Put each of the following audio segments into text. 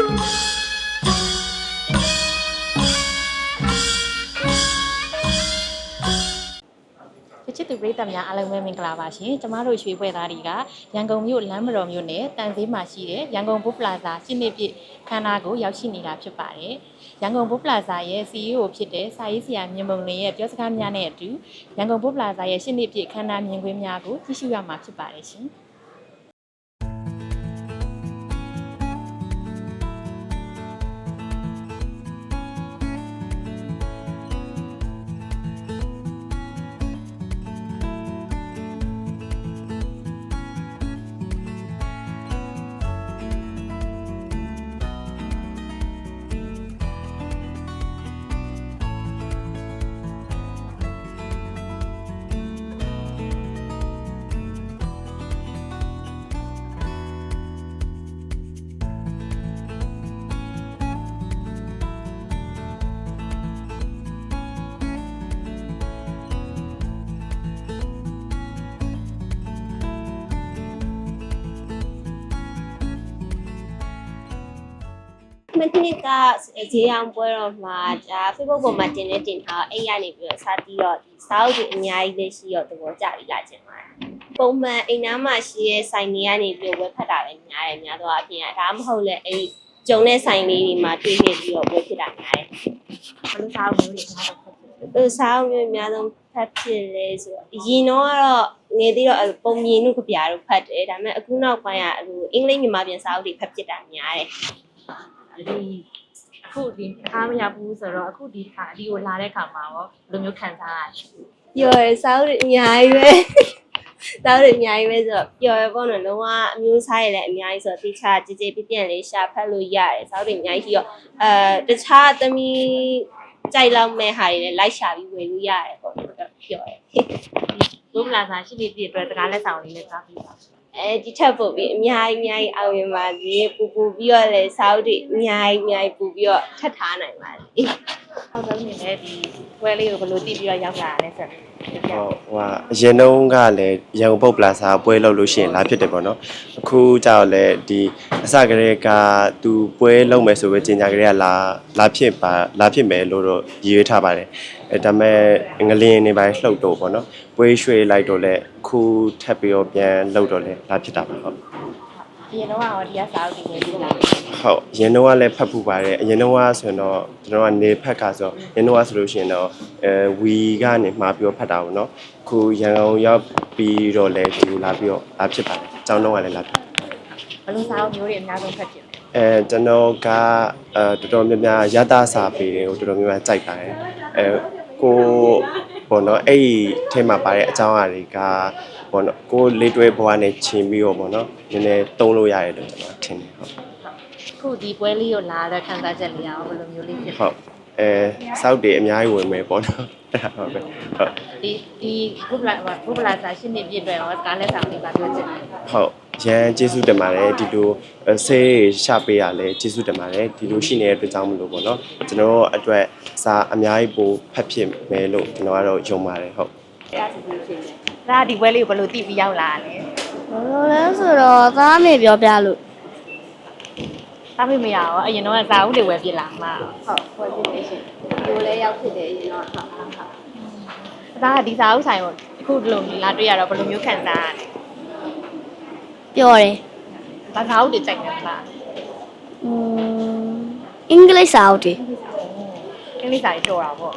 ချစ်သူပရိသတ်များအားလုံးပဲမင်္ဂလာပါရှင်ကျမတို့ရွှေဖွဲ့သားတွေကရန်ကုန်မြို့လမ်းမတော်မြို့နယ်တန်သေးမှာရှိတဲ့ရန်ကုန်ဘုပလာဇာရှင်းနေပြည့်ခန်းနာကိုရောက်ရှိနေတာဖြစ်ပါတယ်ရန်ကုန်ဘုပလာဇာရဲ့ CEO ဖြစ်တဲ့စာရေးဆရာမြင့်မုံလင်းရဲ့ပြောစကားများနဲ့အတူရန်ကုန်ဘုပလာဇာရဲ့ရှင်းနေပြည့်ခန်းနာမြင်ကွင်းများကိုကြည့်ရှုရမှာဖြစ်ပါတယ်ရှင် မနှစ်ကဈေးအောင်ပွဲတော်မှာဒါ Facebook ပေါ်မှာတင်နေတင်ထားအဲ့ရနေပြီးတော့စတီးတော့ဒီစာအုပ်တွေအများကြီးလေးရှိတော့သဘောကျပြီးလာခြင်းပါတယ်ပုံမှန်အိမ်နားမှာရှိတဲ့ဆိုင်တွေကနေပြီးတော့ဝယ်ဖက်တာပဲများတယ်များတော့အပြင်ကဒါမှမဟုတ်လဲအဲ့ဂျုံတဲ့ဆိုင်လေးတွေမှာတွေ့ခဲ့ပြီးတော့ဝယ်ဖြစ်တာများတယ်ဘလို့စားအောင်မျိုးတွေများတော့ဖတ်ဖြစ်တယ်သူစာအုပ်မျိုးအများဆုံးဖတ်ဖြစ်လဲဆိုတော့အရင်တော့ကတော့ငယ်သေးတော့အဲ့လိုပုံမြင်တို့ကြပြတို့ဖတ်တယ်ဒါပေမဲ့အခုနောက်ပိုင်းကအဲ့လိုအင်္ဂလိပ်မြန်မာပြန်စာအုပ်တွေဖတ်ဖြစ်တာများတယ် ဒီအခုဒီအားမရဘူးဆိုတော့အခုဒီခါဒီကိုလာတဲ့ခါမှာရောဘယ်လိုမျိုးခံစားရလဲပြောရယ်စာအုပ်တွေအများကြီးပဲစာအုပ်တွေအများကြီးပဲဆိုတော့ပြောရယ်ပေါ့နော်လုံးဝအမျိုးစားရည်လည်းအများကြီးဆိုတော့တိချာကြည်ကြည်ပြပြန့်လေးရှာဖတ်လို့ရတယ်စာအုပ်တွေအများကြီးရှိတော့အဲတခြားသမီးကြိုက်လောက်မဲ့ဟာတွေလည်းလိုက်ရှာပြီးဝယ်လို့ရတယ်ပေါ့နော်ပြောရယ်ဘုပလာစာရှိနေပြည့်အတွက်စကားလက်ဆောင်လေးလည်းစားပြီးပါ အဲဒီထက်ပို့ပြီးအများကြီးအများကြီးအောင်မြင်ပါစေပူပူပြီးတော့လည်းစာအုပ်တွေအများကြီးအများကြီးပူပြီးတော့ထပ်ထားနိုင်ပါစေနောက်ဆုံးအနေနဲ့ဒီဝဲလေးကိုဘယ်လိုတည်ပြီးတော့ရောက်လာရလဲဆိုတော့ပြောပြဟိုဟိုဟာအရင်တုန်းကလည်းရန်ကုန်ပုတ်ပလာဇာပွဲလုပ်လို့ရှိရင်လာဖြစ်တယ်ပေါ့နော်အခုကြောက်လည်းဒီအစကတည်းကသူပွဲလုပ်မယ်ဆိုပဲကြီးညာကလေးကလာလာဖြစ်ပါလာဖြစ်မယ်လို့တော့ရည်ရွယ်ထားပါတယ် အဲဒါပေမဲ့ငလင်းနေပိုင်းလှုပ်တော့ပေါ့နော်ပွဲရွှေလိုက်တော့လည်းအခုထပ်ပြီးတော့ပြန်လှုပ်တော့လည်းလာဖြစ်တာပါဟုတ်အရင်တော့ရောဒီကစာအုပ်တွေဝယ်ပြီးလာတယ်ဟုတ်အရင်တော့ကလည်းဖတ်ဖူးပါတယ်အရင်တော့ကဆိုရင်တော့ကျွန်တော်ကနေဖတ်ခါဆိုအရင်တော့ကဆိုလို့ရှိရင်တော့အဲဝီကနေမှာပြီးတော့ဖတ်တာပေါ့နော်အခုရန်ကုန်ရောက်ပြီးတော့လည်းဒီလိုလာပြီးတော့လာဖြစ်ပါတယ်အကြောင်းတော့ကလည်းလာဖြစ်ဘယ်လိုစာအုပ်မျိုးတွေအများဆုံးဖတ်ဖြစ်လဲအဲကျွန်တော်ကအဲတော်တော်များများရတစာပေတွေကိုတော်တော်များများကြိုက်ပါတယ်အဲ ကိုဘောနော်အဲ့ဒီထဲမှာပါတဲ့အကြောင်းအရာတွေကဘောနော်ကိုလေးတွဲဘဝနဲ့ချိန်ပြီးတော့ဘောနော်နည်းနည်းတုံးလို့ရတယ်လို့ကျွန်တော်ထင်တယ်ဟုတ်အခုဒီပွဲလေးကိုလာတဲ့ခံစားချက်လေးရောဘယ်လိုမျိုးလေးဖြစ်လဲဟုတ်အဲစောက်တွေအများကြီးဝင်မယ်ပေါ့နော်အဲ့ဒါဟုတ်ပဲဟုတ်ဒီဒီဘုပလာဘုပလာစာရှိနေပြည့်အတွက်ရောစကားလက်ဆောင်လေးပါပြောချင်တယ်ဟုတ် ရန်ကျေးဇူးတင်ပါတယ်ဒီလိုအဲဆေးရှာပေးရလဲကျေးဇူးတင်ပါတယ်ဒီလိုရှိနေတဲ့အတွက်ကြောင့်မလို့ပေါ့နော်ကျွန်တော်တို့အတွက်စာအများကြီးပိုဖတ်ဖြစ်မယ်လို့ကျွန်တော်ကတော့ယုံပါတယ်ဟုတ်ဒါဒီပွဲလေးကိုဘယ်လိုတည်ပြီးရောက်လာလဲဘယ်လိုလဲဆိုတော့သားမေပြောပြလို့သားမေမရရောအရင်တော့စာအုပ်တွေဝယ်ပြစ်လာမှာဟုတ်ဟုတ်ဖြစ်နေရှင်ဒီလိုလည်းရောက်ဖြစ်တယ်ရင်တော့ဟုတ်ဟုတ်ဟုတ်ဒါကဒီစာအုပ်ဆိုင်ကိုအခုဒီလိုလာတွေ့ရတော့ဘယ်လိုမျိုးခံစားရလဲ ပြောတယ်ဘာစာအုပ်တွေကြိုက်နေလားอืมအင်္ဂလိပ်စာအုပ်တွေအင်္ဂလိပ်စာတွေတော်တာပေါ့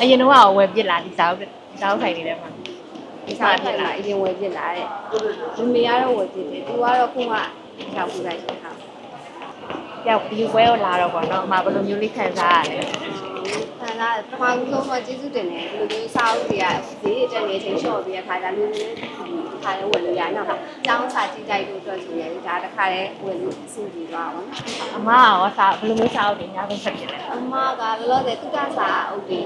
အရင်တော့ကဝယ်ပြစ်လာဒီစာအုပ်ဒီစာအုပ်ဆိုင်တွေထဲမှာဒီစားပြလာအရင်ဝယ်ပြလာတဲ့မမေကတော့ဝယ်ပြတယ်သူကတော့ခုမှရောက်ပြလိုက်ရှင်ဟာကြောက်ဒီပွဲကိုလာတော့ပေါ့နော်အမဘယ်လိုမျိုးလေးခံစားရလဲ ဆန္ဒပထမဆုံးတော့ကျေးဇူးတင်တယ်ဒီလိုမျိုးစားဦးတွေကဈေးတက်နေချင်းလျှော့ပြီးတဲ့ခါကျလူတွေလည်းခါလည်းဝယ်လို့ရနောက်တော့ကျောင်းစာကြည့်ကြိုက်လို့အတွက်ဆိုရင်ဒါတစ်ခါလည်းဝယ်လို့အဆင်ပြေသွားပါတော့အမရောစာဘယ်လိုမျိုးစာအုပ်တွေအများဆုံးဖတ်ပြလဲအမကလောလောဆယ်သူကစာအုပ်တွေ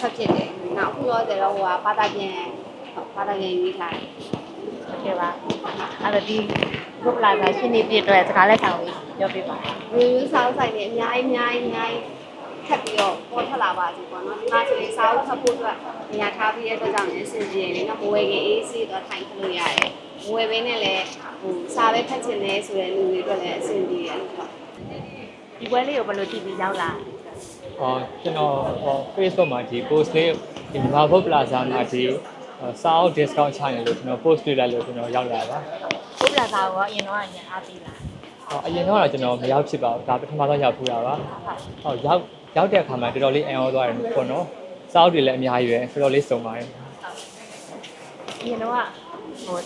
ဖတ်ဖြစ်တယ်နောက်ခုလောဆယ်တော့ဟိုကဘာသာပြန်ဘာသာပြန်ရေးထားတယ်ဟုတ်ကဲ့ပါအဲ့တော့ဒီဘုပလာစာရှင်းနေပြည့်အတွက်စကားလက်ဆောင်လေးပြောပြပါဒီလိုစားဆိုင်တွေအများကြီးအများကြီးအများကြီးထပ်ပြီးတော့ပေါ် ထွက်လာပါစေပေါ့နော်ဒီမှာဆိုရင်စားဖို့ဖတ်ဖို့အတွက်နေရာထားပြီးတဲ့အတွက်ကြောင့်လည်းအဆင်ပြေတယ်နော်မဝယ်ခင်အေးဆေးတော့ထိုင်ခလို့ရတယ်ဝယ်ပေးနဲ့လည်းဟိုစာပဲဖတ်ချင်တယ်ဆိုတဲ့လူတွေအတွက်လည်းအဆင်ပြေတယ်လို့ပေါ့ဒီပွဲလေးကိုဘယ်လိုတည်ပြီးရောက်လာဟောကျွန်တော်ဟော Facebook မှာဒီ post လေးဒီ Marvel Plaza မှာဒီစာအုပ် discount ချနေလို့ကျွန်တော် post တွေ့လိုက်လို့ကျွန်တော်ရောက်လာပါဘုပ္ပလာစာကိုအရင်တော့အရင်အားပေးလာဟောအရင်တော့ကျွန်တော်မရောက်ဖြစ်ပါဘူးဒါပထမဆုံးရောက်ဖူးတာပါဟောရောက် ရောက်တဲ့အခါမှာတော်တော်လေးအံ့ဩသွားတယ်ပေါ့နော်စာအုပ်တွေလည်းအများကြီးပဲတော်တော်လေးစုံပါတယ် အရင်တော့ဟို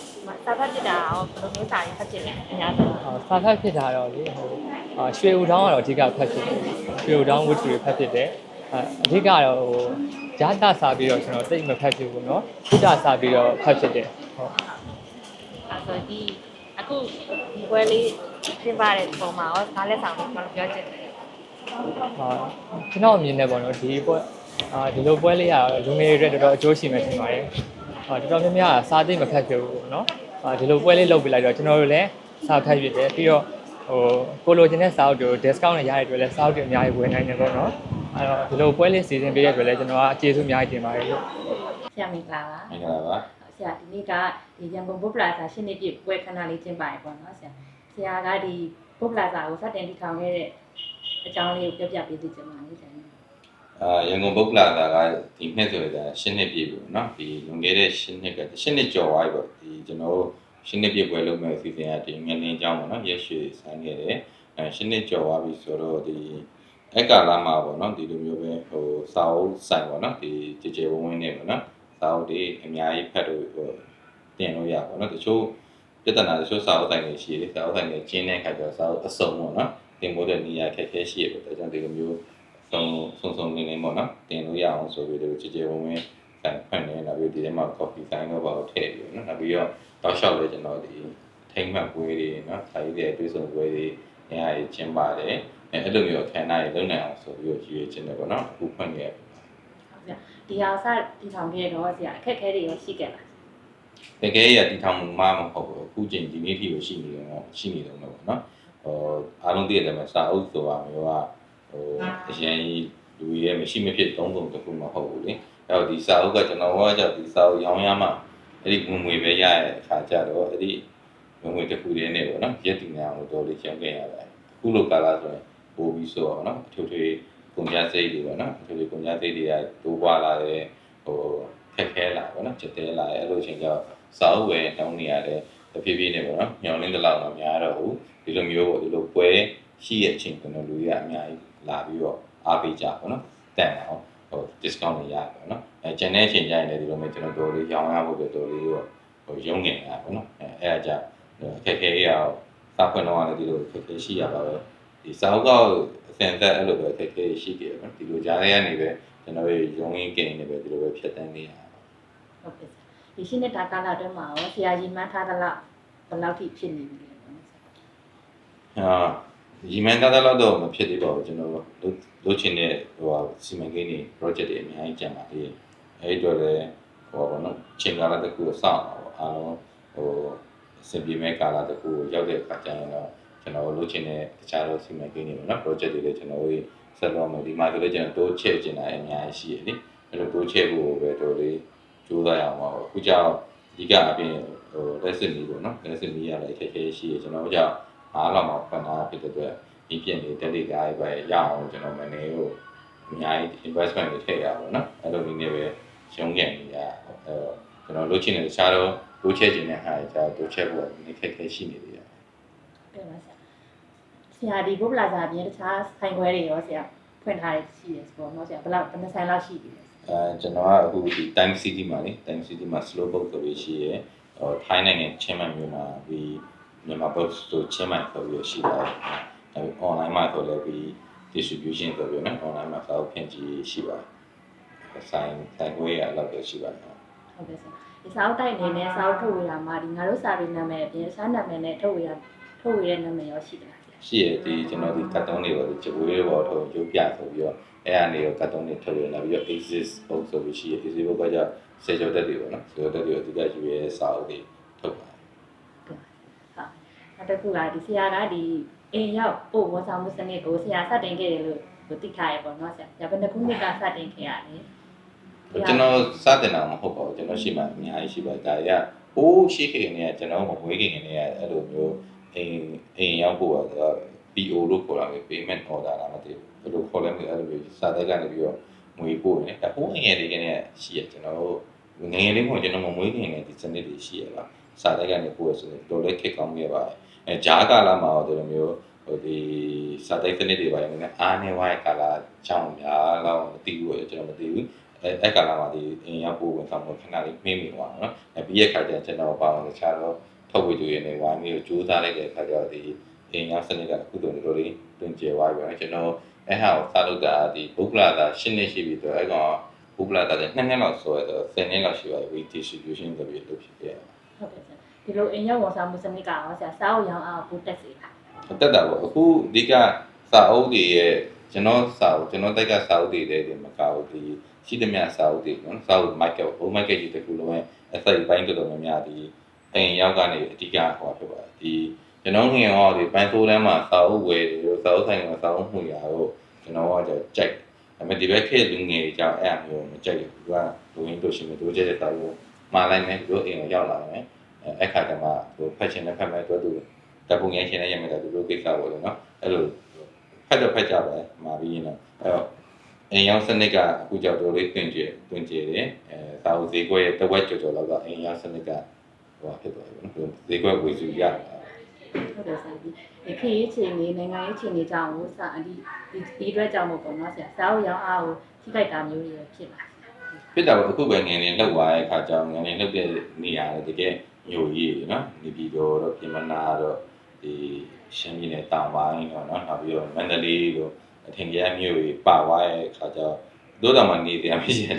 စာဖတ်ပြတာရောဘယ်လိုမျိုးစာရေးဖတ်ပြလဲအများဆုံး ဟောစာဖတ်ဖြစ်တာတော့လေဟိုအာရွှေဦးတောင်းကတော့အဓိကဖတ်ဖြစ်တယ်ရွှေဦးတောင်းဝတ္ထုတွေဖတ်ဖြစ်တယ်အအဓိကတော့ဟိုဂျာတာစာပြီးတော့ကျွန်တော်တိတ်မဖတ်ဖြစ်ဘူးเนาะဘုဒ္ဓစာပြီးတော့ဖတ်ဖြစ်တယ်ဟုတ် အဲဆိုဒီအခုဒီပွဲလေးပြင်ပါတဲ့ပုံမှာရောကားလက်ဆောင်လေးမလို့ပြောချင်တယ် အာကျွန်တော်အမြင်နဲ့ပေါ့နော်ဒီပွဲအာဒီလိုပွဲလေးကလူငယ်တွေအတွက်တော်တော်အကျိုးရှိမယ်ထင်ပါတယ်အာတော်တော်များများကစားသိမဖတ်ဖြစ်ဘူးပေါ့နော်အာဒီလိုပွဲလေးလုပ်ပြလိုက်တော့ကျွန်တော်တို့လည်းစားဖတ်ဖြစ်တယ်ပြီးတော့ဟိုကိုလိုချင်တဲ့စာအုပ်တွေကို discount နဲ့ရတဲ့အတွက်လည်းစာအုပ်တွေအများကြီးဝယ်နိုင်တယ်ပေါ့နော်အဲတော့ဒီလိုပွဲလေးစီစဉ်ပေးတဲ့အတွက်လည်းကျွန်တော်ကအကျေးဇူးအများကြီးတင်ပါတယ်လို့ဆရာမင်္ဂလာပါမင်္ဂလာပါဆရာဒီနေ့ကဒီရန်ကုန်ဘုပ္ပလာစာရှင်းနေပြည့်ပွဲခဏလေးကျင်းပါတယ်ပေါ့နော်ဆရာဆရာကဒီဘုပ္ပလာစာကိုစတင်တည်ထောင်ခဲ့တဲ့ အကြောင်းလေးကိုပြောပြပေးသိချင်ပါတယ်ဆရာ အာရန်ကုန်ဘုတ်ကလာတာကဒီနှစ်ဆိုရင်ဒါရှင်းနှစ်ပြည့်ပြီเนาะဒီလွန်ခဲ့တဲ့ရှင်းနှစ်ကရှင်းနှစ်ကျော်သွားပြီပေါ့ဒီကျွန်တော်တို့ရှင်းနှစ်ပြည့်ပွဲလုပ်မဲ့အစီအစဉ်ကဒီငလင်းကြောင်းပေါ့เนาะရက်ရွှေဆိုင်ခဲ့တယ်အဲရှင်းနှစ်ကျော်သွားပြီဆိုတော့ဒီအက္ကလာမှာပေါ့เนาะဒီလိုမျိုးပဲဟိုစာအုပ်ဆိုင်ပေါ့เนาะဒီကြည်ကြဲဝင်းဝင်းနေပေါ့เนาะစာအုပ်တွေအများကြီးဖတ်လို့ဟိုတင်လို့ရပါပေါ့เนาะတချို့ပြဿနာတချို့စာအုပ်ဆိုင်တွေရှိတယ်စာအုပ်ဆိုင်တွေကျင်းတဲ့အခါကျတော့စာအုပ်အစုံပေါ့เนาะ တင်ဖို့တဲ့နေရာခက်ခဲရှိရပေါ့ဒါကြောင့်ဒီလိုမျိုးဆုံးဆုံးဆုံးနေနေပေါ့နော်တင်လို့ရအောင်ဆိုပြီးတော့ကြည်ကြဲဝင်းဝင်းဆိုင်ဖွင့်နေနောက်ပြီးဒီထဲမှာ coffee ဆိုင်တော့ပါတော့ထည့်ပြီးနော်နောက်ပြီးတော့တောက်လျှောက်လဲကျွန်တော်ဒီထိမ့်မှတ်ပွဲတွေနော်ဆိုင်ရဲ့တွေးဆုံပွဲတွေနေရာကြီးကျင်းပါတယ်အဲအဲ့လိုမျိုးအခမ်းအနားတွေလုပ်နိုင်အောင်ဆိုပြီးတော့ရည်ရွယ်ခြင်းတယ်ပေါ့နော်အခုဖွင့်ခဲ့ဟုတ်ဆရာဒီဟာစတည်ထောင်ခဲ့တော့ဆရာအခက်အခဲတွေရောရှိခဲ့လားတကယ်ရတီထောင်မှုမမဟုတ်ဘူးအခုချိန်ဒီနေ့ထိကိုရှိနေတော့ရှိနေတော့ပေါ့နော် ဟိုအားလုံးသိရတယ်မှာစာအုပ်ဆိုတာမျိုးကဟိုအရင်လူရဲ့မရှိမဖြစ်သုံးပုံတစ်ခုမဟုတ်ဘူးလေအဲ့တော့ဒီစာအုပ်ကကျွန်တော်ကကြောက်ဒီစာအုပ်ရောင်းရမှအဲ့ဒီဝင်ငွေပဲရတဲ့အခါကျတော့အဲ့ဒီဝင်ငွေတစ်ခုတည်းနဲ့ပေါ့နော်ရက်တည်နေအောင်လို့တော်လေးရှင်းခဲ့ရတယ်အခုလိုကာလဆိုရင်ပို့ပြီးဆိုတော့နော်အထူးထူးကုန်ကြစိတ်တွေပေါ့နော်အထူးထူးကုန်ကြစိတ်တွေကတိုးပွားလာတဲ့ဟိုခက်ခဲလာပေါ့နော်ချက်တဲလာရဲ့အဲ့လိုချိန်ကျတော့စာအုပ်ဝယ်တောင်းနေရတယ် တဖြည်းဖြည်းနဲ့ပေါ့နော်ညောင်လင်းတဲ့လောက်တော့များတော့ဘူးဒီလိုမျိုးပေါ့ဒီလိုပွဲရှိရဲ့အချိန်ကျွန်တော်လူတွေကအများကြီးလာပြီးတော့အားပေးကြပေါ့နော်တန်အောင်ဟို discount တွေရတယ်ပေါ့နော်အဲကျန်တဲ့အချိန်ကျရင်လည်းဒီလိုမျိုးကျွန်တော်တို့လေးရောင်းရဖို့အတွက်တော်လေးတော့ဟိုရုံးငင်ရပေါ့နော်အဲအဲ့ဒါကြောင့်အခက်ခဲရအောင်စာဖွင့်တော့လည်းဒီလိုအခက်ခဲရှိရပါပဲဒီစာအုပ်ကအစင်သက်အဲ့လိုပဲအခက်ခဲရှိကြတယ်နော်ဒီလိုကြားရရနေပဲကျွန်တော်တို့ရုံးရင်းကိန်းနေပဲဒီလိုပဲဖြတ်တန်းနေရတာဟုတ်ကဲ့ဆရာ ဒီရှင်းနေတာကာလအတွင်းမှာရောဆရာကြီးမှန်းထားသလောက်ဘယ်လောက်ထိဖြစ်နေပြီလဲပေါ့နော်ဆရာအာရီမန်တာတော့တော့မဖြစ်သေးပါဘူးကျွန်တော်တို့လုပ်ချင်တဲ့ဟိုဟာစီမံကိန်းတွေ project တွေအများကြီးကြံပါသေးတယ်အဲ့ဒီတော့လည်းဟိုပါဘောနော်ချိန်ကာလတစ်ခုကိုစောင့်အောင်အားလုံးဟိုအဆင်ပြေမဲ့ကာလတစ်ခုကိုရောက်တဲ့အခါကျရင်တော့ကျွန်တော်တို့လုပ်ချင်တဲ့တခြားသောစီမံကိန်းတွေပေါ့နော် project တွေလည်းကျွန်တော်တို့ဆက်တော့မယ်ဒီမှာဆိုလည်းကျွန်တော်တိုးချဲ့ချင်တာအများကြီးရှိရလေအဲ့လိုတိုးချဲ့ဖို့ပဲတော်လေး ကြိုးစားရအောင်ပါအခုကြောင့်ဒီကအပြင်ဟိုလက်စစ်မီပေါ့နော်လက်စစ်မီရလည်းအခက်အခဲရှိရကျွန်တော်တို့ကြောင့် အားလောက်မှဖွင့်ထားဖြစ်တဲ့အတွက်ဒီပြည့်နေတဲ့လေကားပဲရအောင်ကျွန်တော်မနေကိုအများကြီး investment တွေထည့်ရပါတော့နော်အဲ့လိုနည်းနဲ့ပဲရှုံးခဲ့နေရအဲ့တော့ကျွန်တော်လုပ်ချင်တဲ့တခြားတော့တိုးချဲ့ခြင်းနဲ့ဟာကျတော့တိုးချဲ့ဖို့နည်းခက်ခဲရှိနေသေးတယ် ဟုတ်ပါဆရာဆရာဒီဘုပ္ပလာစာအပြင်တခြားဆိုင်ခွဲတွေရောဆရာဖွင့်ထားရရှိတယ်ဆိုတော့เนาะဆရာဘယ်လောက်ဘယ်နှစ်ဆိုင်လောက်ရှိပြီလဲ အဲကျွန်တော်ကအခုဒီ Time City မှာလေ Time City မှာ slow boat ဆိုပြီးရှိရဲဟိုထိုင်းနိုင်ငံချင်းမိုင်မြို့မှာဒီမြန်မာ boat ဆိုချင်းမိုင်ဆိုပြီးရှိပါတယ်အဲ online မှာဆိုလည်းဒီ distribution ဆိုပြီးနော် online မှာစာအုပ်ဖြန့်ချီရှိပါတယ်ဆိုင်ဆိုင်ခွဲရလောက်ပဲရှိပါတယ်ဟုတ်ကဲ့ဆရာဒီစာအုပ်တိုက်အနေနဲ့စာအုပ်ထုတ်ဝေတာမှာဒီငါတို့စာပေနာမည်အပြင်စာနာမည်နဲ့ထုတ်ဝေတာထုတ်ဝေတဲ့နာမည်ရောရှိတယ်လားဆရာရှိရဒီကျွန်တော်ဒီကတ်တုံးတွေပေါ့ဒီချိုးလေးပေါ်ထုတ်ရုပ်ပြဆိုပြီးတော့ အဲ့အနေရောကတ်တုံးတွေထုတ်ရလာပြီးတော့ exist ပုံဆိုပြီးရှိရ exist ဘက်ကကြစေကျော်တက်တွေပေါ့နော်စေကျော်တက်တွေအတူတူယူရဲစာအုပ်တွေထုတ်ပါတယ်နောက်တစ်ခုကဒီဆရာကဒီအိမ်ရောက်ပို့ဝန်ဆောင်မှုစနစ်ကိုဆရာစတင်ခဲ့တယ်လို့ကိုသိထားရပေါ့နော်ဆရာ။ဒါဘယ်နှစ်ခုနှစ်ကစတင်ခဲ့ရလဲကျွန်တော်စတင်တာမဟုတ်ပါဘူးကျွန်တော်ရှိမှအများကြီးရှိပါတယ်ဒါရဟဟိုးရှိခင်နေကကျွန်တော်မမွေးခင်နေကအဲ့လိုမျိုးအိမ်အိမ်ရောက်ဖို့က PO လို့ခေါ်တာပဲ payment order လာမသိဘူး ဘယ်လိုခေါ်လဲမသိဘူးအဲ့လိုမျိုးစာသက်ကနေပြီးတော့ငွေပို့နေတယ်ဟိုးငယ်လေးကနေရှိရကျွန်တော်တို့ငယ်ငယ်လေးကကျွန်တော်မမွေးခင်နေဒီစနစ်တွေရှိရလားစာသက်ကနေပို့ရဆိုတော့တော်လေးခက်ကောင်းခဲ့ပါတယ်အဲဂျားကာလာမှာတော့ဒီလိုမျိုးဟိုဒီစာသက်စနစ်တွေပါရင်လည်းအားနေဝိုင်းကာလာချောင်းများတော့မသိဘူးကျွန်တော်မသိဘူးအဲအဲ့ကာလာမှာဒီအင်ရောက်ပို့ဝင်ဆောင်ဖို့ခဏလေးမင်းမိသွားတော့နော်အဲပြီးရခါကျကျွန်တော်ပါအောင်တခြားတော့ထုတ်ဝေသူရနေဝိုင်းမျိုးကြိုးစားလိုက်တဲ့အခါကျတော့ဒီအင်ရောက်စနစ်ကအခုတော့တော်တော်လေးတွင်ကျယ်သွားပြီနော်ကျွန်တော် အဲ့ဟာကိုစလုပ်တာဒီဘုက္ကလာတာရှင်းနေရှိပြီတော့အဲ့ကောင်ဘုက္ကလာတာလည်းနှစ်နှစ်လောက်ဆိုရတော့10နှစ်လောက်ရှိပါပြီ distribution တပည့်လုပ်ဖြစ်ခဲ့ဟုတ်ကဲ့ဆရာဒီလိုအင်ရောက်ဝန်ဆောင်မှုစနစ်ကရောဆရာစားအုပ်ရောင်းအားကိုပိုတက်စေတာတက်တာပေါ့အခုအဓိကစာအုပ်တွေရဲ့ကျွန်တော်စာအုပ်ကျွန်တော်တက်ကစာအုပ်တွေလည်းဒီမကဘူးဒီရှိသမျှစာအုပ်တွေနော်စာအုပ် market ဟို market ကြီးတစ်ခုလုံးရဲ့အစိပ်ပိုင်းတော်တော်များများဒီအိမ်ရောက်ကနေအဓိကဟောဖြစ်ပါတယ်ဒီ ကျွန်တော်ငယ်ဟောဒီပန်းဆိုးတန်းမှာစာအုပ်ဝယ်တွေစာအုပ်ဆိုင်မှာစာအုပ်မှုရာတော့ကျွန်တော်ကကြကြိုက်ဒါပေမဲ့ဒီဘက်ခေတ်လူငယ်ကြောင့်အဲ့အမျိုးမကြိုက်ဘူးသူကလူရင်းတို့ရှိနေတို့ကျတဲ့စာအုပ်မှာလိုက်မယ်တို့အိမ်ကိုရောက်လာမယ်အဲ့ခါကျမှသူဖတ်ချင်တဲ့ဖတ်မယ်တို့သူတပုံငယ်ချင်းနဲ့ရမယ်တူတူကိစ္စပေါ့လေနော်အဲ့လိုဖက်တော့ဖက်ကြပဲမှာပြီးရင်တော့အဲ့တော့အိမ်ရောက်စနစ်ကအခုကြောက်တော်လေးတွင်ကျတွင်ကျတယ်အဲစာအုပ်ဈေးကွက်ရဲ့တဝက်ကျော်ကျော်လောက်ကအိမ်ရောက်စနစ်ကဟိုဖြစ်သွားပြီနော်ဈေးကွက်ဝေစုရတာ ဟုတ်တယ်ဆရာဒီဒီခေတ်ရေးချိန်နေနိုင်ငံရေးချိန်နေကြောင်းကိုစာအဒီဒီဒီအတွက်ကြောင့်မို့ပေါ့နော်ဆရာစားအုပ်ရောင်းအားကိုထိခိုက်တာမျိုးတွေဖြစ်လာဖြစ်တာပေါ့အခုပဲငယ်နေလှုပ်သွားတဲ့အခါကျတော့ငယ်နေလှုပ်တဲ့နေရာလေတကယ်မျိုးကြီးနော်နေပြည်တော်တော့ပြင်မနာတော့ဒီရှမ်းပြည်နယ်တောင်ပိုင်းတော့နော်နောက်ပြီးတော့မန္တလေးတို့အထင်ကြီးမျိုးကြီးပါသွားတဲ့အခါကျတော့တို့တော်မှနေတရားမရှိတဲ့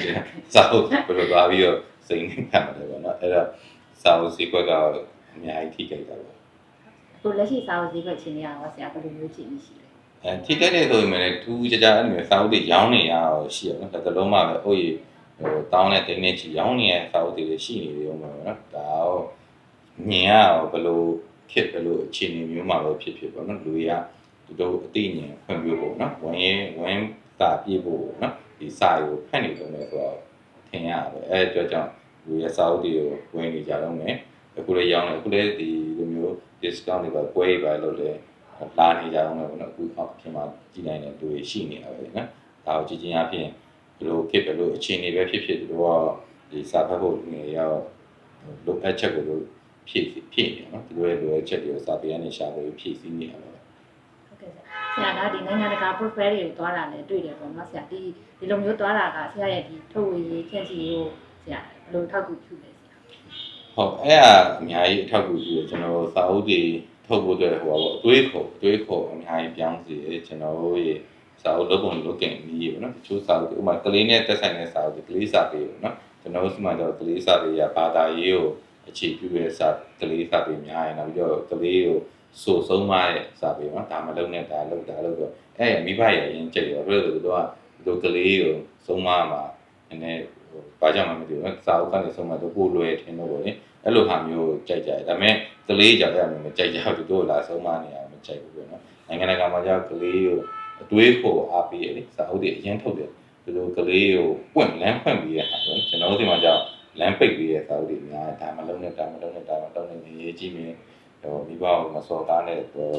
စာအုပ်ဘယ်လိုသွားပြီးတော့စိတ်နေခံတယ်ပေါ့နော်အဲ့တော့စာအုပ်စီကွက်ကအများကြီးထိခိုက်တာပေါ့ အခုလက်ရှိစားအုပ်ဈေးကွက်ချိန်နေရတော့ဆရာဘယ်လိုမျိုးချိန်ရှိလဲအဲထိခိုက်တဲ့ဆိုရင်လည်းထူးခြားခြားအဲ့လိုမျိုးစာအုပ်တွေရောင်းနေရတော့ရှိရနော်ဒါတလုံးမှပဲအိုးရီဟိုတောင်းတဲ့တင်းနေချီရောင်းနေတဲ့စာအုပ်တွေလည်းရှိနေတယ်ဥပမာနော်ဒါတော့ညင်ရတော့ဘယ်လိုခစ်ဘယ်လိုအခြေအနေမျိုးမှာပဲဖြစ်ဖြစ်ပေါ့နော်လူတွေကဒီလိုအသိဉာဏ်ဖွံ့ဖြိုးဖို့နော်ဝင်ရင်ဝင်စာပြေဖို့နော်ဒီစာကိုဖတ်နေလို့လည်းဆိုတော့ထင်ရတယ်အဲအတွက်ကြောင့်လူရဲ့စာအုပ်တွေကိုဝင်နေကြတော့မယ်အခုလည်းရောင်းတယ်အခုလည်းဒီလိုမျိုး discount တွေပါပွဲတွေပါလို့လည်းလာနေကြအောင်လို့နော်အခုအောက်ပြင်မှာကြည်နိုင်တဲ့လူတွေရှိနေတာပဲနော်ဒါကိုကြည်ချင်းအဖြစ်ဘယ်လိုဖြစ်ဘယ်လိုအခြေအနေပဲဖြစ်ဖြစ်ဒီတော့ဒီစာဖတ်ဖို့ငယ်ရောက်လိုအပ်ချက်ကိုလို့ဖြည့်ဖြည့်နေနော်ဒီလိုရဲ့လိုအပ်ချက်တွေကိုစာပေကနေရှာဖို့ဖြည့်ဆည်းနေရပါဟုတ်ကဲ့ဆရာဆရာကဒီနိုင်ငံတကာ profile တွေကိုတွားတာလည်းတွေ့တယ်ပေါ့နော်ဆရာဒီဒီလိုမျိုးတွားတာကဆရာရဲ့ဒီထုတ်ဝေရေးဖြန့်ချီရေးကိုဆရာဘယ်လိုထောက်ကူပြုလဲဆရာ ဟုတ်အဲ့ဒါအများကြီးအထောက်အကူပြုတယ်ကျွန်တော်စာအုပ်တွေထုတ်ဖို့အတွက်ဟိုပါပေါ့အတွေးခေါ်အတွေးခေါ်အများကြီးပြောင်းစီတယ်ကျွန်တော်တို့ရဲ့စာအုပ်လုပ်ပုံလုပ်ကင်ပြီးပေါ့နော်တချို့စာအုပ်တွေဥပမာကလေးနဲ့တက်ဆိုင်တဲ့စာအုပ်တွေကလေးစာပေပေါ့နော်ကျွန်တော်တို့စမှတော့ကလေးစာပေရဘာသာရေးကိုအခြေပြုတဲ့စာကလေးစာပေများရင်နောက်ပြီးတော့ကလေးကိုဆိုဆုံးမတဲ့စာပေပေါ့နော်ဒါမလုံးနဲ့ဒါလုံးဒါလုံးတော့အဲ့မိဘရဲ့အရင်ကြိတ်ရောပြီးတော့သူတို့ကသူကလေးကိုဆုံးမမှာနည်းနည်း ဟိုဘာကြောင့်မှမသိဘူးနော်စာအုပ်ကနေဆုံးမတော့ပို့လွယ်ထင်တော့ဗောလေအဲ့လိုဟာမျိုးကြိုက်ကြတယ်ဒါပေမဲ့ကလေးကြောင့်အဲ့လိုမကြိုက်ကြဘူးတို့လာဆုံးမနေအောင်မကြိုက်ဘူးပေါ့နော်နိုင်ငံတကာမှာကြောက်ကလေးကိုအတွေးဖို့အားပေးတယ်စာအုပ်တွေအရင်ထုတ်တယ်ဒီလိုကလေးကိုပွင့်လမ်းဖွင့်ပြီးရတာပေါ့ကျွန်တော်တို့ဒီမှာကြောက်လမ်းပိတ်ပြီးရစာအုပ်တွေများဒါမလုံးနဲ့ဒါမလုံးနဲ့ဒါမလုံးနဲ့နေရေးကြည့်မြင်ဟိုမိဘကိုမစော်ကားနဲ့တော့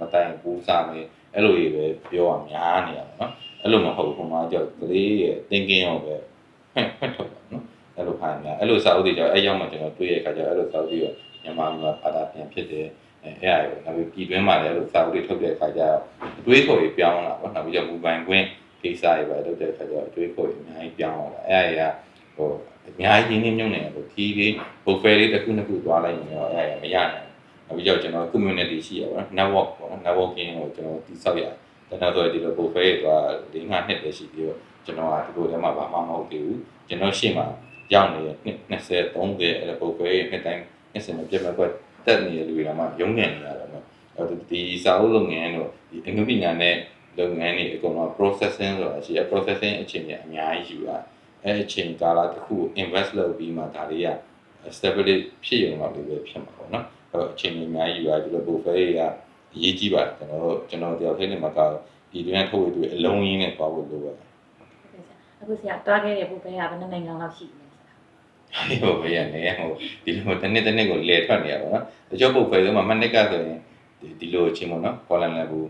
မတိုင်ပူးစားမယ်အဲ့လိုကြီးပဲပြောရများနေရပါတော့အဲ့လိုမဟုတ်ဘူးဟိုမှာကြောက်ကလေးရဲ့ thinking ရောပဲ ဖွင့်ဖွင့်ထုတ်ပါနော်အဲ့လိုခိုင်းများအဲ့လိုစာအုပ်တွေကြောင့်အဲ့ရောက်မှကျွန်တော်တွေ့ရခါကျအဲ့လိုစာအုပ်တွေရောမြန်မာမြန်မာဘာသာပြန်ဖြစ်တယ်အဲအဲ့အရာကိုနောက်ပြီးပြည်တွင်းမှာလည်းအဲ့လိုစာအုပ်တွေထုတ်တဲ့ခါကျအတွေးခေါ်ကြီးပြောင်းလာပေါ့နောက်ပြီးတော့မူပိုင်ခွင့်ကိစ္စတွေပဲလုပ်တဲ့ခါကျအတွေးခေါ်ကြီးအများကြီးပြောင်းလာတာအဲ့အရာဟိုအများကြီးရင်းနှီးမြှုပ်နှံရလို့ဒီလေးဟိုဖယ်လေးတစ်ခုနှစ်ခုသွားလိုက်ရင်တော့အဲ့အရာမရနိုင်ဘူးနောက်ပြီးတော့ကျွန်တော် community ရှိရပါတော့ network ပေါ့နော် networking ကိုကျွန်တော်တိဆောက်ရတယ် ကျွန်တော်တို့ဒီလို profile သွား၄၅နှစ်တည်းရှိပြီးတော့ကျွန်တော်ကဒီလိုထဲမှာဘာမှမဟုတ်သေးဘူးကျွန်တော်ရှေ့မှာရောက်နေတဲ့နှစ်20 30အဲ့ဒါပုတ်ပဲနှစ်တိုင်းနှစ်စင်ပြတ်မဲ့ကွက်တက်နေတဲ့လူတွေကမှရုံးငင်နေရတာပေါ့အဲ့ဒါဒီစာအုပ်လုပ်ငန်းတို့ဒီအနုပညာနဲ့လုပ်ငန်းတွေအကုန်လုံး processing ဆိုတာရှိရ processing အချိန်ကြီးအများကြီးယူတာအဲ့အချိန်ကာလတစ်ခုကို invest လုပ်ပြီးမှဒါတွေက stability ဖြစ်ရုံတော့လည်းဖြစ်မှာပေါ့နော်အဲ့အချိန်ကြီးအများကြီးယူရတယ်ဒီလို profile တွေက အရေးကြီးပါတယ်ကျွန်တော်တို့ကျွန်တော်တယောက်ထဲနဲ့မှာကဒီတွင်ထုတ်ဝေသူအလုံးရင်းနဲ့ပေါ့ဖို့လိုပါတယ်ဟုတ်ကဲ့ဆရာအခုဆရာတွားခဲ့တဲ့ profile ကဘယ်နှစ်နိုင်ငံလောက်ရှိလဲဆရာဟိုဘယ်ရနေဟိုဒီလိုတစ်နှစ်တစ်နှစ်ကိုလဲထွက်နေရပါတော့တချို့ပုတ်ဖဲဆိုမှမနှစ်ကဆိုရင်ဒီဒီလိုချင်းပေါ့နော်ကွာလန်လန်ဘူး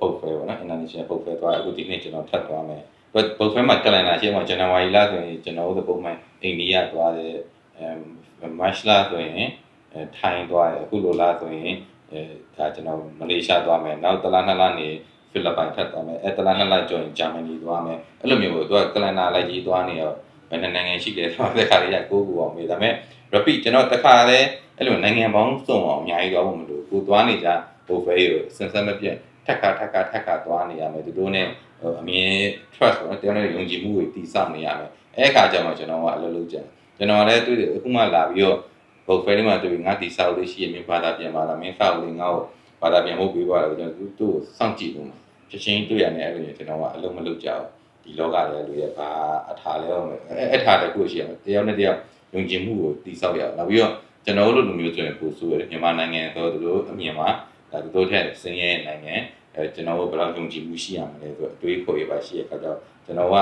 ပုတ်ဖဲပေါ့နော် international ပုတ်ဖဲသွားအခုဒီနှစ်ကျွန်တော်ထပ်သွားမယ်ပုတ်ဖဲမှာကလန်နာရှင်းမှာဇန်နဝါရီလဆိုရင်ကျွန်တော်တို့ပုံမှန်အိန္ဒိယသွားတယ်အဲမတ်လဆိုရင်အဲထိုင်းသွားတယ်အခုလိုလားဆိုရင် အဲဒါကျွန်တော်မလေးရှားသွားမယ်နောက်တလားနှစ်လနေဖိလစ်ပိုင်ထပ်သွားမယ်အဲတလားနှစ်လကျော်ရင်ဂျာမနီသွားမယ်အဲ့လိုမျိုးပေါ့သူကကလန်နာလိုက်ကြီးသွားနေရောဘယ်နှစ်နိုင်ငံရှိလဲဆိုတော့တစ်ခါလေးကကိုးကူအောင်မေးဒါပေမဲ့ repeat ကျွန်တော်တစ်ခါလဲအဲ့လိုနိုင်ငံပေါင်းစုံအောင်အများကြီးသွားဖို့မလိုဘူးကိုသွားနေကြ buffet ကိုစင်စက်မပြတ်ထက်ခါထက်ခါထက်ခါသွားနေရမယ်သူတို့ ਨੇ ဟိုအမြင် trust ပေါ့နော်တရားနဲ့ယုံကြည်မှုတွေတည်ဆောက်နေရမယ်အဲ့အခါကျမှကျွန်တော်ကအလုပ်လုပ်ကြတယ်ကျွန်တော်လည်းတွေ့တယ်အခုမှလာပြီးတော့ buffet လေးမှာတွေ့ပြီးငါတည်ဆောက်လေးရှိရမင်းဘာသာပြန်ပါလားမင်းဆောက်လေးငါ့ကိုဘာသာပြန်ဖို့ပြီးသွားတယ်ကျွန်တော်သူ့ကိုစောင့်ကြည့်လို့ချက်ချင်းတွေ့ရတယ်အဲ့လိုမျိုးကျွန်တော်ကအလုပ်မလုပ်ကြဘူးဒီလောကရဲ့လူရဲ့ဘာအထာလဲအောင်အဲ့အထာတခုရှိရမယ်တယောက်နဲ့တယောက်ယုံကြည်မှုကိုတည်ဆောက်ရအောင်နောက်ပြီးတော့ကျွန်တော်တို့လူမျိုးဆိုရင်ပို့ဆိုရတယ်မြန်မာနိုင်ငံဆိုသူတို့အမြင်မှာဒါသူတို့ထက်စင်းရဲနိုင်ငံအဲကျွန်တော်တို့ဘယ်လောက်ယုံကြည်မှုရှိရမလဲဆိုတော့အတွေးခေါ်ရပါရှိရခါတော့ကျွန်တော်က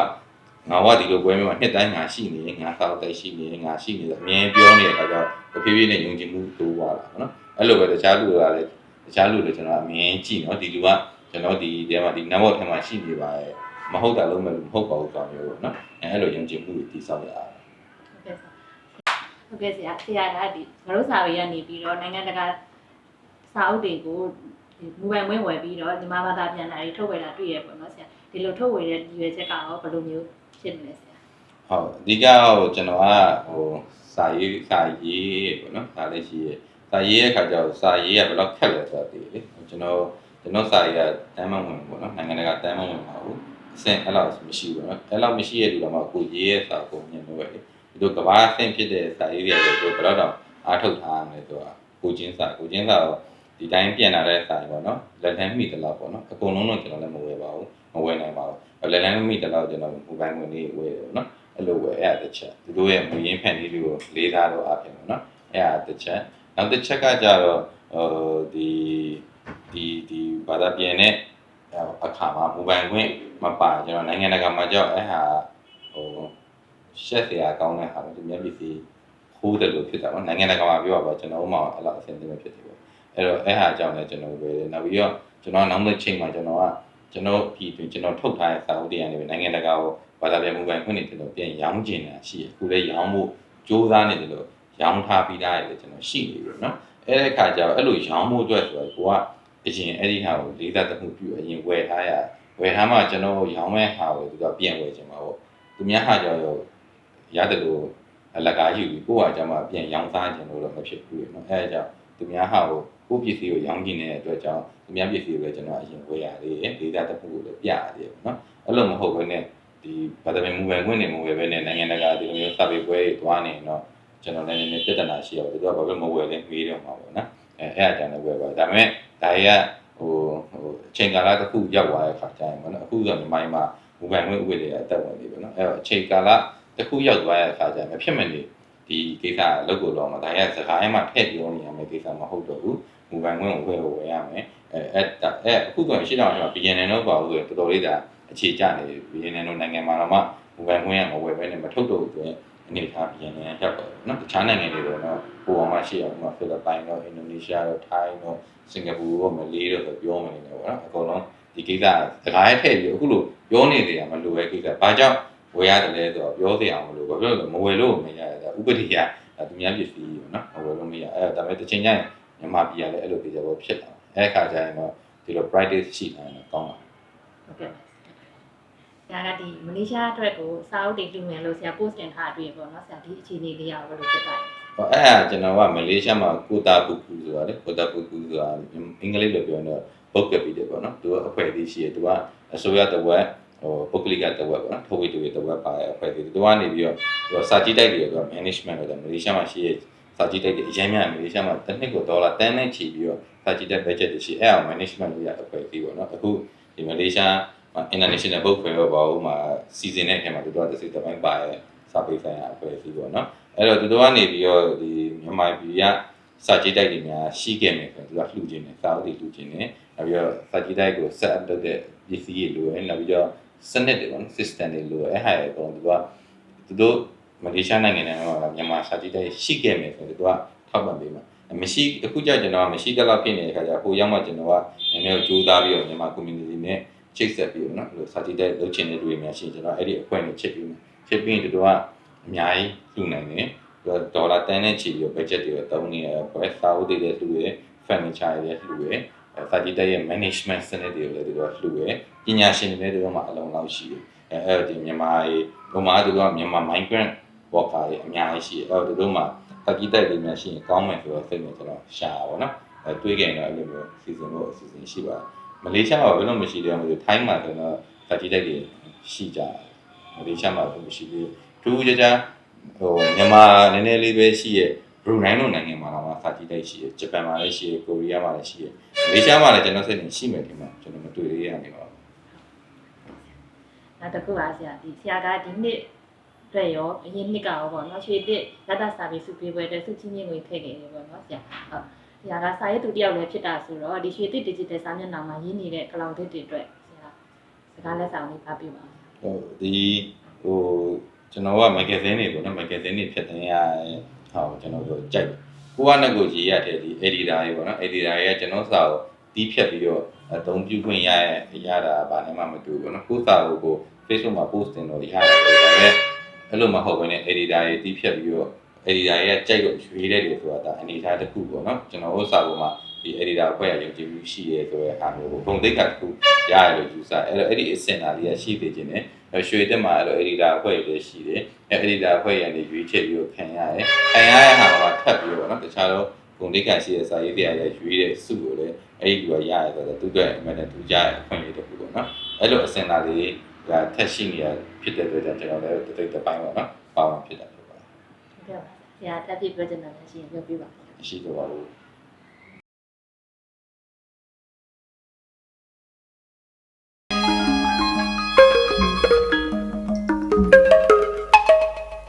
ငါကဒီလိုပွဲမျိုးမှာနှစ်တိုင်းငါရှိနေငါသောက်တိုက်ရှိနေငါရှိနေဆိုအမြင်ပြောနေတဲ့ခါတော့တဖြည်းဖြည်းနဲ့ယုံကြည်မှုတိုးသွားတာနော်အဲ့လိုပဲတခြားလူတွေကလည်းတခြားလူတွေကျွန်တော်အမြင်ကြည့်နော်ဒီလူကကျွန်တော်ဒီတဲမှာဒီ network ထဲမှာရှိနေပါရဲ့မဟုတ်တာလုံးမမဟုတ်ပါဘူးဆိုမျိုးပေါ့နော်အဲအဲ့လိုယုံကြည်မှုတွေတည်ဆောက်ရအောင်ဟုတ်ကဲ့ဆရာဟုတ်ကဲ့ဆရာဆရာကဒီငါတို့စာပေကနေပြီးတော့နိုင်ငံတကာစာအုပ်တွေကိုဒီမိုဘိုင်းဝင်ဝယ်ပြီးတော့ဒီမှာဘာသာပြန်တာတွေထုတ်ဝယ်တာတွေ့ရပေါ့နော်ဆရာဒီလိုထုတ်ဝယ်တဲ့ဒီရွယ်ချက်ကရောဘယ်လိုမျိုး ဖြစ်နေလဲဆရာဟုတ်အဓိကဟိုကျွန်တော်ကဟိုစာရေးစာရေးပေါ့နော်ဒါလည်းရှိရစာရေးရဲ့ခါကျတော့စာရေးကဘယ်တော့ခက်လဲဆိုတာသိလေကျွန်တော်ကျွန်တော်စာရေးကတမ်းမဝင်ပေါ့နော်နိုင်ငံတကာတမ်းမဝင်ပါဘူးအဆင့်အဲ့လောက်မရှိဘူးနော်အဲ့လောက်မရှိရတူတော့မှကိုရေးရဲ့စာကိုမြင်လို့ပဲလေဒီလိုကဘာအဆင့်ဖြစ်တဲ့စာရေးတွေကတို့ဘယ်တော့တော့အားထုတ်ထားရမလဲဆိုတာကိုချင်းစာကိုချင်းစာတော့ ဒီတိုင်းပြန်လာတဲ့စာရေးပေါ့နော်လက်ထမ်းမိတလောက်ပေါ့နော်အကုန်လုံးတော့ကျွန်တော်လည်းမဝယ်ပါဘူးမဝယ်နိုင်ပါဘူးလက်လမ်းမိတလောက်ကျွန်တော်မိုဘိုင်းဝင်လေးဝယ်တယ်ပေါ့နော်အဲ့လိုပဲအဲ့ဒါတစ်ချက်သူတို့ရဲ့မူရင်းဖန်တီးလေးကိုလေးစားတော့အပြင်ပေါ့နော်အဲ့ဒါတစ်ချက်နောက်တစ်ချက်ကကြတော့ဟိုဒီဒီဒီဘာသာပြန်တဲ့အခါမှာမိုဘိုင်းခွင့်မပါကျွန်တော်နိုင်ငံတကာမှာကြောက်အဲ့ဟာဟိုရှက်စရာကောင်းတဲ့ဟာပဲသူမျက်ပစ္စည်းခိုးတယ်လို့ဖြစ်တာပေါ့နိုင်ငံတကာမှာပြောပါကျွန်တော်ဥမာအဲ့လိုအဆင်သင့်မဖြစ်သေးဘူး အဲ့တော့အဲ့ဟာအကြောင်းလည်းကျွန်တော်ပဲနောက်ပြီးတော့ကျွန်တော်နောက်တဲ့ချိန်မှာကျွန်တော်ကကျွန်တော်ဒီတွင်ကျွန်တော်ထုတ်ထားတဲ့စာအုပ်တွေကနေနိုင်ငံတကာကို ဘာသာပြန်မူပိုင်ခွင့်နေတယ်လို့ပြန်ရောင်းကျင်တာရှိတယ်အခုလည်းရောင်းဖို့စူးစမ်းနေတယ်လို့ရောင်းထားပြီးသားရတယ်ကျွန်တော်ရှိနေပြီเนาะအဲ့ဒီခါကျတော့အဲ့လိုရောင်းဖို့အတွက်ဆိုတော့ကိုကအရင်အဲ့ဒီဟာကိုလေးစားတမှုပြုအရင်ဝယ်ထားရဝယ်ထားမှကျွန်တော်ရောင်းမဲ့ဟာကိုသူကပြန်ဝယ်ချင်မှာပေါ့သူများဟာကျတော့ရတယ်လို့အလကားယူပြီးကိုကကျမှပြန်ရောင်းစားချင်လို့တော့မဖြစ်ဘူးเนาะအဲ့ဒါကြောင့်သူများဟာကို ကိုပစ္စည်းကိုရောင်းကျင်နေတဲ့အတွက်ကြောင့်အများပစ္စည်းတွေကျွန်တော်အရင်ဝယ်ရသေးတယ်ဒေတာတစ်ခုကိုလည်းပြရသေးတယ်ပေါ့နော်အဲ့လိုမဟုတ်ဘဲနဲ့ဒီဘာသာပြန်မူဝယ်ခွင့်နေမဝယ်ဘဲနဲ့နိုင်ငံတကာဒီလိုမျိုးစာပေပွဲတွေသွားနေရင်တော့ကျွန်တော်လည်းနည်းနည်းပြဿနာရှိအောင်သူကဘာပဲမဝယ်လဲမေးတော့မှာပေါ့နော်အဲအဲ့အတန်းလည်းဝယ်ပါဒါပေမဲ့ဒါရီကဟိုဟိုအချိန်ကာလတစ်ခုရောက်သွားတဲ့ခါကျရင်ပေါ့နော်အခုဆိုမြန်မာမှာမူဝယ်ခွင့်ဥပဒေအသက်ဝင်နေပြီနော်အဲ့တော့အချိန်ကာလတစ်ခုရောက်သွားတဲ့အခါကျရင်မဖြစ်မနေဒီကိစ္စအလုပ်ကိုတော့မဒါရီကစကားထဲမှာထည့်ပြောနေရမယ့်ကိစ္စမဟုတ်တော့ဘူး မူဝင်ခွင့်ကိုဝယ်ဝယ်ရမယ်အဲအဲ့အဲ့အခုဆိုရင်ရှင်းတော့ကျွန်တော် BNN တော့ပါဘူးဆိုတော်တော်လေးဒါအခြေကျနေပြီ BNN တို့နိုင်ငံမှာတော့မှမူဝင်ခွင့်ကမဝယ်ပဲနဲ့မထုတ်တော့ဘူးဆိုရင်အနေထား BNN ရောက်တော့နော်တခြားနိုင်ငံတွေတော့ပိုအောင်မရှိအောင်မှာဖိလစ်ပိုင်တော့အင်ဒိုနီးရှားတော့ထိုင်းတော့စင်ကာပူတော့မလေးတော့ဆိုပြောမနေနဲ့ပေါ့နော်အကုန်လုံးဒီကိစ္စစကားရဲ့ထည့်ပြီးအခုလိုပြောနေသေးတာမလိုရဲ့ကိစ္စဘာကြောင့်ဝယ်ရတယ်လဲဆိုတော့ပြောသေးအောင်မလို့ဘာဖြစ်လို့မဝယ်လို့မရတာဥပဒေကသူများပစ္စည်းပေါ့နော်မဝယ်လို့မရအဲဒါပေမဲ့တစ်ချိန်ကျရင် မြန်မာပြည်ကလည်းအဲ့လိုကိစ္စပေါ်ဖြစ်လာအဲ့ခါကျရင်တော့ဒီလို practice ရှိနိုင်တယ်ကောင်းပါဟုတ်ကဲ့ဆရာကဒီမလေးရှားအတွက်ကိုစာအုပ်တွေလှူမယ်လို့ဆရာ post တင်ထားတွေ့ပေါ့နော်ဆရာဒီအခြေအနေလေးရောဘယ်လိုဖြစ်သွားလဲဟောအဲ့ဒါကျွန်တော်ကမလေးရှားမှာကိုတာပူပူဆိုတာလေကိုတာပူပူဆိုတာအင်္ဂလိပ်လိုပြောရင်တော့ book capital ပေါ့နော်သူကအဖွဲ့အစည်းရှိတယ်သူကအစိုးရတဝက်ဟိုပုဂ္ဂလိကတဝက်ပေါ့နော်ထုတ်ဝေတူတဝက်ပါတဲ့အဖွဲ့အစည်းသူကနေပြီးတော့သူကစာကြည့်တိုက်ပြီးတော့ management လို့မလေးရှားမှာရှိရဲ့ စာကြည့်တိုက်တဲ့အရင်များမလေးရှားမှာတစ်နှစ်ကိုဒေါ်လာတန်းနဲ့ချီပြီးတော့စာကြည့်တိုက် budget တွေရှိအဲ့အောင် management လို့ရအဖွဲ့အစည်းပေါ့နော်အခုဒီမလေးရှား international book fair ပေါ့ဟိုမှာ season နဲ့အထက်မှာသူတို့ကတစ်စိတ်တစ်ပိုင်းပါရဲ့စာပေဆိုင်ရာအဖွဲ့အစည်းပေါ့နော်အဲ့တော့သူတို့ကနေပြီးတော့ဒီမြန်မာပြည်ကစာကြည့်တိုက်တွေများရှိခဲ့မယ်ဆိုရင်သူကလှူခြင်းနဲ့စာအုပ်တွေလှူခြင်းနဲ့နောက်ပြီးတော့စာကြည့်တိုက်ကို set up လုပ်တဲ့ပစ္စည်းတွေလိုရယ်နောက်ပြီးတော့စနစ်တွေပေါ့နော် system တွေလိုရယ်အဲ့ဟာတွေအကုန်သူကသူတို့ မလေးရှားနိုင်ငံထဲမှာမြန်မာစာကြည့်တဲ့ရှိခဲ့မယ်ဆိုတော့သူကထောက်ပံ့ပေးမှာမရှိအခုကျကျွန်တော်ကမရှိတဲ့လောက်ဖြစ်နေတဲ့ခါကျဟိုရောက်မှကျွန်တော်ကနည်းနည်းကြိုးစားပြီးတော့မြန်မာ community နဲ့ချိတ်ဆက်ပြီးတော့နော်အဲ့လိုစာကြည့်တဲ့လုပ်ချင်တဲ့လူတွေများရှိရင်ကျွန်တော်အဲ့ဒီအဖွဲ့နဲ့ချစ်ပြီးမယ်ချစ်ပြီးရင်တို့ကအများကြီးလူနိုင်တယ်ဒေါ်လာတန်းနဲ့ချီပြီး budget တွေတုံးနေရဘယ်စာအုပ်တွေလည်းလူတွေ furniture တွေလည်းလူတွေစာကြည့်တဲ့ management စနစ်တွေလည်းတို့ကလူတွေပညာရှင်တွေလည်းတို့မှအလုံးလောက်ရှိတယ်အဲအဲ့ဒီမြန်မာရေဘုံမှာတို့ကမြန်မာ migrant worker တွေအများကြီးရှိတယ်အဲ့တို့မှစာကြည့်တဲ့တွေများရှိရင်ကောင်းမယ်ဆိုတော့စိတ်နဲ့ကျွန်တော်ရှာပါဘောနော်အဲတွေးကြရင်တော့အဲ့လိုမျိုးစီစဉ်လို့အစီအစဉ်ရှိပါတယ်မလေးရှားမှာဘယ်လိုမရှိတယ်မလို့ထိုင်းမှာကျွန်တော်စာကြည့်တဲ့တွေရှိကြတယ်မလေးရှားမှာဘယ်လိုမရှိသေးဘူးထူးခြားခြားဟိုမြန်မာနည်းနည်းလေးပဲရှိရဲ့ဘရူနိုင်းလိုနိုင်ငံမှာတော့စာကြည့်တဲ့ရှိရဲ့ဂျပန်မှာလည်းရှိရဲ့ကိုရီးယားမှာလည်းရှိရဲ့မလေးရှားမှာလည်းကျွန်တော်စိတ်နဲ့ရှိမယ်ဒီမှာကျွန်တော်မတွေ့သေးရနေပါဘူးနောက်တစ်ခုပါဆရာဒီဆရာကဒီနှစ် အတွက်ရောအရင်နှစ်ကရောပေါ့နော်ရွှေတစ်လက်တစာပေစုပေးပွဲအတွက်စုချင်းချင်းငွေထည့်ခဲ့တယ်ပေါ့နော်ဆရာဟုတ်ဆရာကစာရေးသူတယောက်လည်းဖြစ်တာဆိုတော့ဒီရွှေတစ် digital စာမျက်နှာမှာရင်းနေတဲ့ကလောင်တစ်တွေအတွက်ဆရာစကားလက်ဆောင်လေးဖတ်ပြပါဦးဟိုဒီဟိုကျွန်တော်ကမဂ္ဂဇင်းတွေပေါ့နော်မဂ္ဂဇင်းတွေဖြတ်တင်ရဟောကျွန်တော်တို့ကြိုက်တယ်ကိုကနဲ့ကိုရေးရတဲ့ဒီ editor တွေပေါ့နော် editor တွေကကျွန်တော်စာကိုတီးဖြတ်ပြီးတော့အသုံးပြုခွင့်ရရတာဗာနဲ့မှမတူဘူးပေါ့နော်ကိုစာကိုကို Facebook မှာ post တင်တော့ရတယ်ဒါပေမဲ့ အဲ့လိုမဟုတ်ဘဲနဲ့ editor တွေတီးဖြတ်ပြီးတော့ editor တွေကကြိုက်လို့ရွေးတဲ့တယ်ဆိုတာဒါအနေထားတစ်ခုပေါ့နော်ကျွန်တော်တို့စာပေါ်မှာဒီ editor ဖွဲ့ရယုံကြည်မှုရှိရဲဆိုတဲ့အားမျိုးကိုပုံသိက္ခာတစ်ခုရရလို့ယူဆအဲ့တော့အဲ့ဒီအစင်တာလေးကရှိသေးခြင်းနဲ့ရွှေတက်မှာအဲ့လို editor ဖွဲ့ရရှိတယ်အဲ့ editor ဖွဲ့ရနေရွေးချက်ပြီးတော့ခံရတယ်ခံရတဲ့ဟာမှာထပ်ပြီးတော့နော်တခြားတော့ပုံသိက္ခာရှိတဲ့စာရေးတရားရရွေးတဲ့စုကိုလည်းအဲ့ဒီကရရဆိုတော့သူကအမှန်နဲ့သူကြရအခွင့်အရေးတစ်ခုပေါ့နော်အဲ့လိုအစင်တာလေး ကထက်ရှိနေရဖြစ်တဲ့အတွက်ကြောင့်ကျွန်တော်လည်းတတိတပိုင်းပေါ့နော်ပါဝင်ဖြစ်တာဖြစ်ပါတယ်ဟုတ်ကဲ့ပါဆရာတက်ပြပြောချင်တာလည်းရှိရင်ပြောပြပါဦးရှိတော့ပါဘူး